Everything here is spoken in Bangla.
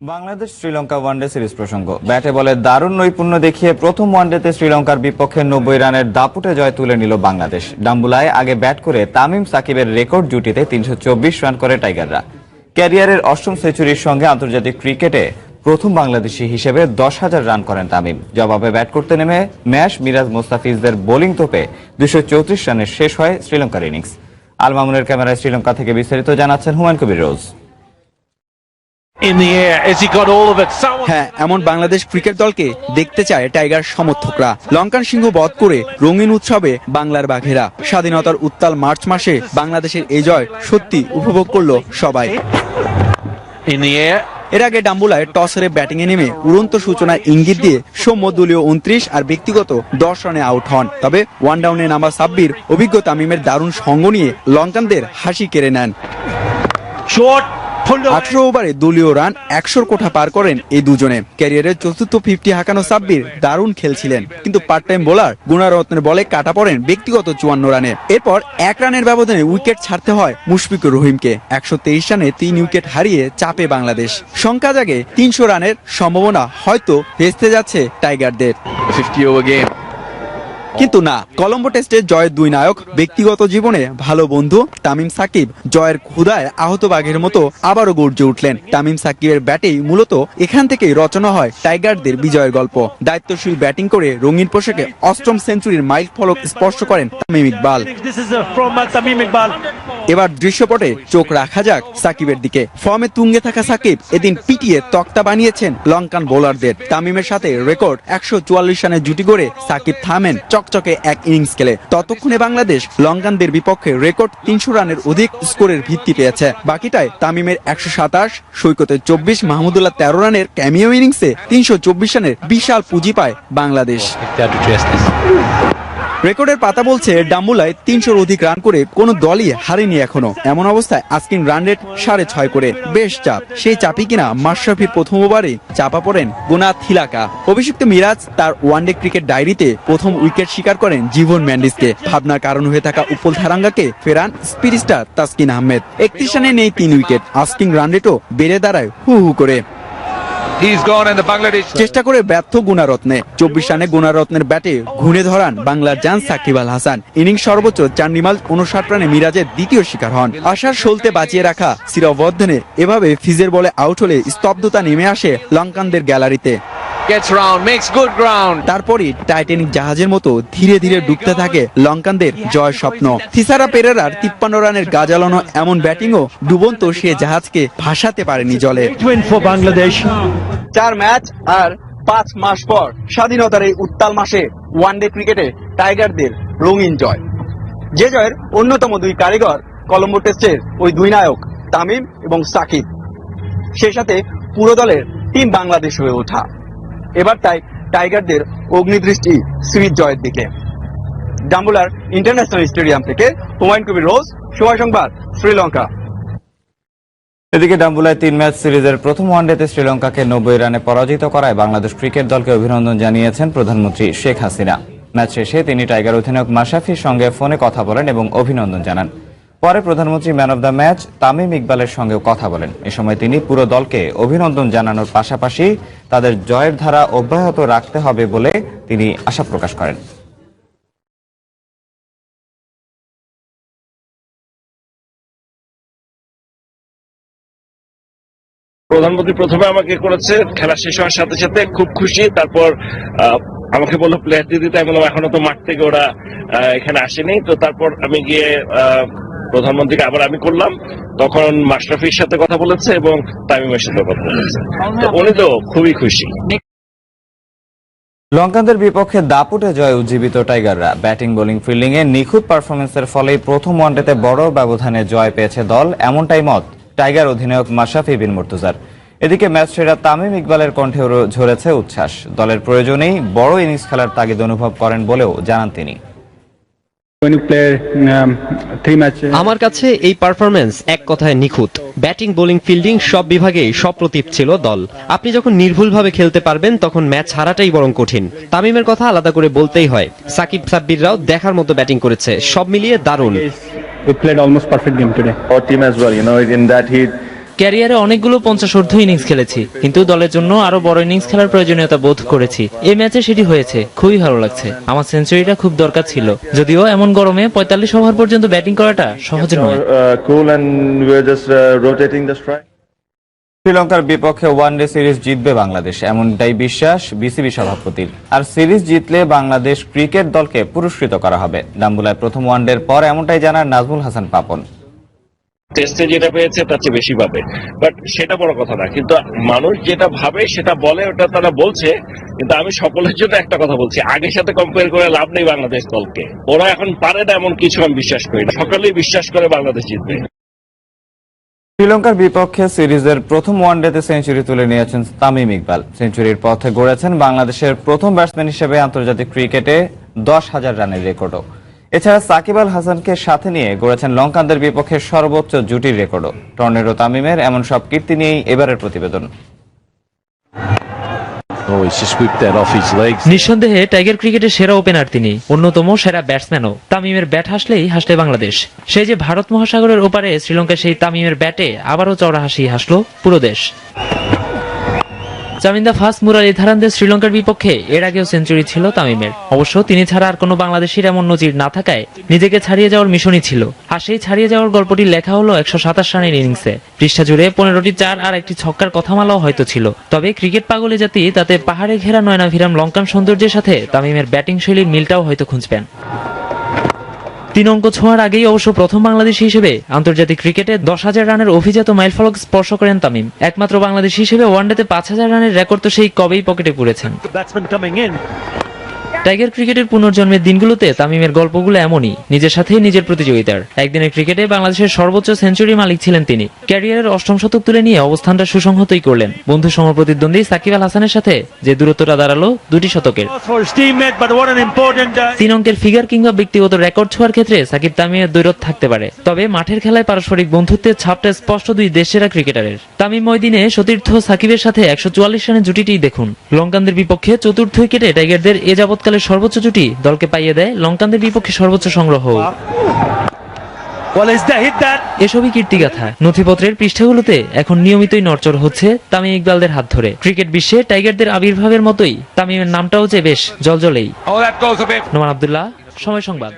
বাংলাদেশ শ্রীলঙ্কা ওয়ানডে সিরিজ প্রসঙ্গ। ব্যাটে বলে দারুণ নৈপুণ্য দেখিয়ে প্রথম ওয়ানডেতে শ্রীলঙ্কার বিপক্ষে নব্বই রানের দাপুটে জয় তুলে নিল বাংলাদেশ। ডাম্বুলায় আগে ব্যাট করে তামিম সাকিবের রেকর্ড জুটিতে তিনশো চব্বিশ রান করে টাইগাররা। ক্যারিয়ারের অষ্টম সেঞ্চুরির সঙ্গে আন্তর্জাতিক ক্রিকেটে প্রথম বাংলাদেশি হিসেবে দশ হাজার রান করেন তামিম। জবাবে ব্যাট করতে নেমে ম্যাশ মিরাজ মোস্তাফিজদের বোলিং তোপে দুশো চৌত্রিশ রানে শেষ হয় শ্রীলঙ্কার ইনিংস। আল মামুনের ক্যামেরায় শ্রীলঙ্কা থেকে বিস্তারিত জানাচ্ছেন হুমায়ুন কবির রোজ। হ্যাঁ এমন বাংলাদেশ ক্রিকেট দলকে দেখতে চায় টাইগার সমর্থকরা। লঙ্কান সিংহ বধ করে রঙিন উৎসবে বাংলার বাঘেরা। স্বাধীনতার উত্তাল মার্চ মাসে বাংলাদেশের এই জয় সত্যি উপভোগ করল সবাই। এর আগে ডাম্বুলায় টস হেরে ব্যাটিং এ নেমে উড়ন্ত সূচনার ইঙ্গিত দিয়ে সৌম্য দলীয় উনত্রিশ আর ব্যক্তিগত দশ রানে আউট হন। তবে ওয়ান ডাউনে নামা সাব্বির অভিজ্ঞ তামিমের দারুণ সঙ্গ নিয়ে লঙ্কানদের হাসি কেড়ে নেন। Short. আঠারো ওভারে দলীয় রান একশোর কোঠা পার করেন এই দুজনে। ক্যারিয়ারের চতুর্থ ফিফটি হাঁকানো সাব্বির দারুণ খেলছিলেন। কিন্তু পার্ট টাইম বোলার গুণারত্নের বলে কাটা পড়েন ব্যক্তিগত চুয়ান্ন রানে। এরপর এক রানের ব্যবধানে উইকেট ছাড়তে হয় মুশফিকুর রহিমকে। একশো তেইশ রানে তিন উইকেট হারিয়ে চাপে বাংলাদেশ। সংখ্যা জাগে তিনশো রানের সম্ভাবনা হয়তো ভেস্তে যাচ্ছে টাইগারদের। 50 over game. কিন্তু না কলম্বো টেস্টে জয়ের দুই নায়ক ব্যক্তিগত জীবনে ভালো বন্ধু তামিম সাকিব জয়ের ক্ষুদায় আহত বাঘের মতো আবারও গর্জে উঠলেন। তামিম সাকিবের ব্যাটেই মূলত এখান থেকেই রচনা হয় টাইগারদের বিজয়ের গল্প। দায়িত্বশীল ব্যাটিং করে রঙিন পোশাকে অষ্টম সেঞ্চুরির মাইল ফলক স্পর্শ করেন তামিম ইকবাল. এবার দৃশ্যপটে চোখ রাখা যাক সাকিবের দিকে। ফর্মে তুঙ্গে থাকা সাকিব এদিন পিটিয়ে তক্তা বানিয়েছেন লঙ্কান বোলারদের। তামিমের সাথে রেকর্ড একশো চুয়াল্লিশ রানের জুটি গড়ে সাকিব থামেন। চকচকে এক ইনিংস খেলে। ততক্ষণে বাংলাদেশ লঙ্কানদের বিপক্ষে রেকর্ড তিনশো রানের অধিক স্কোরের ভিত্তি পেয়েছে। বাকিটায় তামিমের একশো সাতাশ সৈকতের চব্বিশ, মাহমুদুল্লাহ তেরো রানের ক্যামিও ইনিংসে তিনশো চব্বিশ রানের বিশাল পুঁজি পায় বাংলাদেশ। রেকর্ডের পাতা বলছে, ডাম্বুলায় তিনশোর অধিক রান করে কোনো দলই হারেনি এখনও। এমন অবস্থায় আস্কিন রান রেট সাড়ে ছয় করে। বেশ চাপ। সেই চাপই কিনা মাশরাফি প্রথম চাপা পড়েন গুনা থিলাকা অভিষিক্ত মিরাজ তার ওয়ানডে ক্রিকেট ডায়েরিতে প্রথম উইকেট শিকার করেন জীবন ম্যান্ডিসকে। ভাবনার কারণ হয়ে থাকা উপল ধারাঙ্গাকে ফেরান স্পিড স্টার তাসকিন আহমেদ। একত্রিশ রানে নেই তিন উইকেট আস্কিং রান রেটও বেড়ে দাঁড়ায় হু হু করে। চেষ্টা করে ব্যর্থ গুণারত্নে, চব্বিশ রানে গুণারত্নের ব্যাটে ঘুরে ধরান বাংলার জান সাকিব আল হাসান। ইনিংস সর্বোচ্চ চার নিমাল উনষাট রানে মিরাজের দ্বিতীয় শিকার হন। আশার সলতে বাঁচিয়ে রাখা সিরবর্ধনে এভাবে ফিজের বলে আউট হলে স্তব্ধতা নেমে আসে লঙ্কানদের গ্যালারিতে। Gets round, makes good ground. তারপরই টাইটানিক জাহাজের মতো ধীরে ধীরে ডুবতে থাকে লঙ্কানদের জয় স্বপ্ন। থিসারা পেরেরার তিপ্পান্ন রানের গাজালানো এমন ব্যাটিংও ডুবন্ত সে জাহাজকে ভাসাতে পারেনি জলে। Great win for Bangladesh. চার ম্যাচ আর পাঁচ মাস পর স্বাধীনতার এই উত্তাল মাসে ওয়ানডে ক্রিকেটে টাইগারদের রঙিন জয়। যে জয়ের অন্যতম দুই কারিগর কলম্বো টেস্টের ওই দুই নায়ক তামিম এবং সাকিব। সেই সাথে পুরো দলের টিম বাংলাদেশ হয়ে ওঠা। এবার তাই টাইগারদের অগ্নিদৃষ্টি সিরিজ জয়ের দিকে। ডাম্বুলার ইন্টারন্যাশনাল স্টেডিয়াম থেকে হুমায়ুন কবির রোজ সময় সংবাদ, শ্রীলঙ্কা। এদিকে ডাম্বুলায় তিন ম্যাচ সিরিজের প্রথম ওয়ানডেতে শ্রীলঙ্কাকে নব্বই রানে পরাজিত করায় বাংলাদেশ ক্রিকেট দলকে অভিনন্দন জানিয়েছেন প্রধানমন্ত্রী শেখ হাসিনা। ম্যাচ শেষে তিনি টাইগার অধিনায়ক মাশরাফির সঙ্গে ফোনে কথা বলেন এবং অভিনন্দন জানান। পরে প্রধানমন্ত্রী man of the match Tamim ইকবালের সঙ্গেও কথা বলেন। এ সময় তিনি পুরো দলকে অভিনন্দন জানানোর পাশাপাশি তাদের জয়ের ধারা অব্যাহত রাখতে হবে বলে তিনি আশা প্রকাশ করেন। প্রধানমন্ত্রী প্রথমে আমাকে করেছে, খেলা শেষ হওয়ার সাথে সাথে খুব খুশি, তারপর আমাকে বলল প্লেয়ার দিয়ে দিতে। আমি বললাম, এখনও তো মাঠ থেকে ওরা এখানে আসেনি। তো তারপর আমি গিয়ে প্রধানমন্ত্রীকে আবার আমি করলাম। তখন মাশরাফির সাথে কথা বলেছে এবং তামিমের সাথে কথা বলেছে। তো উনি তো খুবই খুশি। লঙ্কানদের বিপক্ষে দাপুটে জয় উজ্জীবিত টাইগাররা। ব্যাটিং, বোলিং ফিল্ডিং এ নিখুঁত পারফরমেন্সের ফলেই প্রথম ওয়ানডেতে বড় ব্যবধানে জয় পেয়েছে দল। এমনটাই মত টাইগার অধিনায়ক মাশরাফি বিন মুর্তুজার। এদিকে ম্যাচ সেরা তামিম ইকবালের কণ্ঠেও ঝরেছে উচ্ছ্বাস। দলের প্রয়োজনেই বড় ইনিংস খেলার তাগিদ অনুভব করেন বলেও জানান তিনি। আমার কাছে এই পারফরমেন্স এক কথায় নিখুঁত। ব্যাটিং বোলিং ফিল্ডিং সব বিভাগেই সপ্রতিভ ছিল দল। আপনি যখন নির্ভুলভাবে খেলতে পারবেন তখন ম্যাচ হারাটাই বরং কঠিন। তামিমের কথা আলাদা করে বলতেই হয়। সাকিব সাব্বিররাও দেখার মতো ব্যাটিং করেছে। সব মিলিয়ে দারুণ। We played almost perfect game today. our team as well. You know, in that heat, ক্যারিয়ারে অনেকগুলো পঞ্চাশ ঊর্ধ্ব ইনিংস খেলেছি কিন্তু দলের জন্য আরও বড় ইনিংস খেলার প্রয়োজনীয়তা বোধ করেছি। এই ম্যাচে সেটি হয়েছে খুবই ভালো লাগছে। আমার সেঞ্চুরিটা খুব দরকার ছিল যদিও এমন গরমে পঁয়তাল্লিশ ওভার পর্যন্ত ব্যাটিং করাটা সহজ নয়। uh, strike. শ্রীলঙ্কার বিপক্ষে ওয়ানডে সিরিজ জিতবে বাংলাদেশ এমনটাই বিশ্বাস বিসিবি সভাপতির। আর সিরিজ জিতলে বাংলাদেশ ক্রিকেট দলকে পুরস্কৃত করা হবে। ডাম্বুলায় প্রথম ওয়ানডের পর এমনটাই জানান নাজমুল হাসান পাপন। টেস্টে যেটা পেয়েছে, তার চেয়ে বেশি পাবে। বাট সেটা বড় কথা না। কিন্তু মানুষ যেটা ভাবে, সেটা বলে, ওটা তারা বলছে। কিন্তু আমি সকলের জন্য একটা কথা বলছি। আগের সাথে কম্পেয়ার করে লাভ নেই বাংলাদেশ দলকে। ওরা এখন পারে না এমন কিছু আমি বিশ্বাস করি না। সকলেই বিশ্বাস করে বাংলাদেশ জিতবে। শ্রীলঙ্কার বিপক্ষে সিরিজের প্রথম ওয়ানডেতে সেঞ্চুরি তুলে নিয়েছেন তামিম ইকবাল। সেঞ্চুরির পথে গড়েছেন বাংলাদেশের প্রথম ব্যাটসম্যান হিসেবে আন্তর্জাতিক ক্রিকেটে দশ হাজার রানের রেকর্ডও। এছাড়া সাকিব আল হাসানকে সাথে নিয়ে গড়েছেন লঙ্কানদের বিপক্ষে সর্বোচ্চ জুটির রেকর্ডও। টর্নেডো তামিমের এমন সব কীর্তি নিয়েই এবারের প্রতিবেদন। Oh. নিঃসন্দেহে টাইগার ক্রিকেটের সেরা ওপেনার তিনি অন্যতম সেরা ব্যাটসম্যানও। তামিমের ব্যাট হাসলেই হাসলে বাংলাদেশ। সেই যে ভারত মহাসাগরের ওপারে শ্রীলঙ্কার সেই তামিমের ব্যাটে আবারও চওড়া হাসি হাসলো পুরো দেশ। জামিন্দা ফার্স্ট মুরালি ধারানদের শ্রীলঙ্কার বিপক্ষে, এর আগেও সেঞ্চুরি ছিল তামিমের। অবশ্য তিনি ছাড়া আর কোনো বাংলাদেশির এমন নজির না থাকায় নিজেকে ছাড়িয়ে যাওয়ার মিশনই ছিল। আর সেই ছাড়িয়ে যাওয়ার গল্পটি লেখা হলো একশো সাতাশ রানের ইনিংসে। পৃষ্ঠা জুড়ে পনেরোটি চার আর একটি ছক্কার কথামালাও হয়তো ছিল। তবে ক্রিকেট পাগলে জাতি তাতে পাহাড়ে ঘেরা নয়নাভিরাম লঙ্কান সৌন্দর্যের সাথে তামিমের ব্যাটিং শৈলীর মিলটাও হয়তো খুঁজবেন। তিন অঙ্ক ছোঁয়ার আগেই অবশ্য প্রথম বাংলাদেশ হিসেবে আন্তর্জাতিক ক্রিকেটে দশ হাজার রানের অভিজাত মাইলফলক স্পর্শ করেন তামিম একমাত্র বাংলাদেশ হিসেবে ওয়ানডেতে পাঁচ হাজার রানের রেকর্ড তো সেই কবেই পকেটে পুরেছেন. টাইগার ক্রিকেটের পুনর্জন্মের দিনগুলোতে তামিমের গল্পগুলো এমনই, নিজের সাথেই নিজের প্রতিযোগিতার। একদিনের ক্রিকেটে বাংলাদেশের সর্বোচ্চ সেঞ্চুরি মালিক ছিলেন তিনি। ক্যারিয়ারের অষ্টম শতক তুলে নিয়ে অবস্থানটা সুসংহতই করলেন। বন্ধু সমপ্রতিদ্বন্দ্বী সাকিব আল হাসানের সাথে যে দূরত্বটা দাঁড়াল দুটি শতকের। তিন অঙ্কের ফিগার কিংবা ব্যক্তিগত রেকর্ড ছোঁয়ার ক্ষেত্রে সাকিব তামিমের দৈরত থাকতে পারে। তবে মাঠের খেলায় পারস্পরিক বন্ধুত্বের ছাপটা স্পষ্ট দুই দেশেরা ক্রিকেটারের। তামিম ওই দিনে সতীর্থ সাকিবের সাথে একশো চুয়াল্লিশ রানের জুটিটি দেখুন। লঙ্কানদের বিপক্ষে চতুর্থ উইকেটে টাইগারদের এ যাবৎকালের সর্বোচ্চ জুটি দলকে পাইয়ে দেয় লঙ্কানদের বিপক্ষে সর্বোচ্চ সংগ্রহ। এসবই কীর্তিগাথা। নথিপত্রের পৃষ্ঠাগুলোতে এখন নিয়মিতই নড়চড় হচ্ছে তামিম ইকবালদের হাত ধরে। ক্রিকেট বিশ্বে টাইগারদের আবির্ভাবের মতোই তামিমের নামটাও যে বেশ জলজলেই Oh. নোমান আবদুল্লাহ সময় সংবাদ।